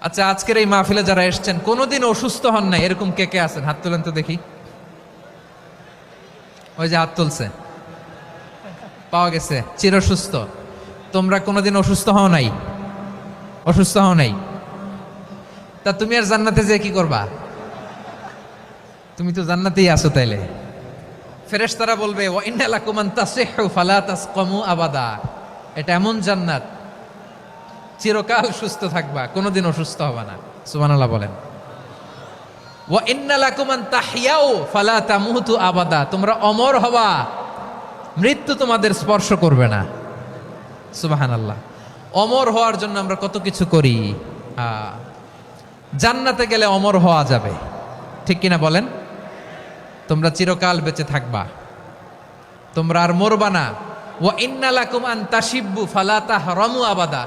আচ্ছা আজকের এই মাহফিলে যারা এসছেন, কোনোদিন অসুস্থ হন না এরকম কে কে আছেন? হাত তোলেন তো দেখি। ওই যে হাত তুলছে। পাওয়া গেছে। চিরসুস্থ। তোমরা কোনোদিন অসুস্থ হও নাই? অসুস্থ হও নাই? তা তুমি আর জান্নাতে যে কি করবা? তুমি তো জান্নাতেই আছো তাইলে। ফেরেশতারা বলবে, ওয়া ইন্না লাকুম আন তাসিহু, ফালা তাসকামু আবাদা। এটা এমন জান্নাত। চিরকাল সুস্থ থাকবা কোনোদিন অসুস্থ হবে না। সুবহানাল্লাহ বলেন। ওয়া ইন্না লাকুম আন তাহইয়াও ফালা তামুতু আবাদা। তোমরা অমর হবা, মৃত্যু তোমাদের স্পর্শ করবে না। সুবহানাল্লাহ। অমর হওয়ার জন্য আমরা কত কিছু করি। জান্নাতে গেলে অমর হওয়া যাবে। ঠিক কিনা বলেন? তোমরা চিরকাল বেঁচে থাকবা। তোমরা আর মরবা না। ও ইন্নালাকুম আন তাসিব্বু ফালা তাহরামু আবাদা।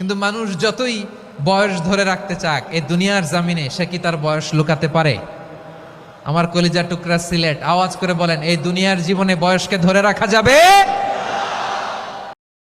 কিন্তু মানুষ যতই বয়স ধরে রাখতে চাক, এই দুনিয়ার জামিনে সে কি তার বয়স লুকাতে পারে? আমার কলিজা টুকরা সিলেট, আওয়াজ করে বলেন, এই দুনিয়ার জীবনে বয়সকে ধরে রাখা যাবে?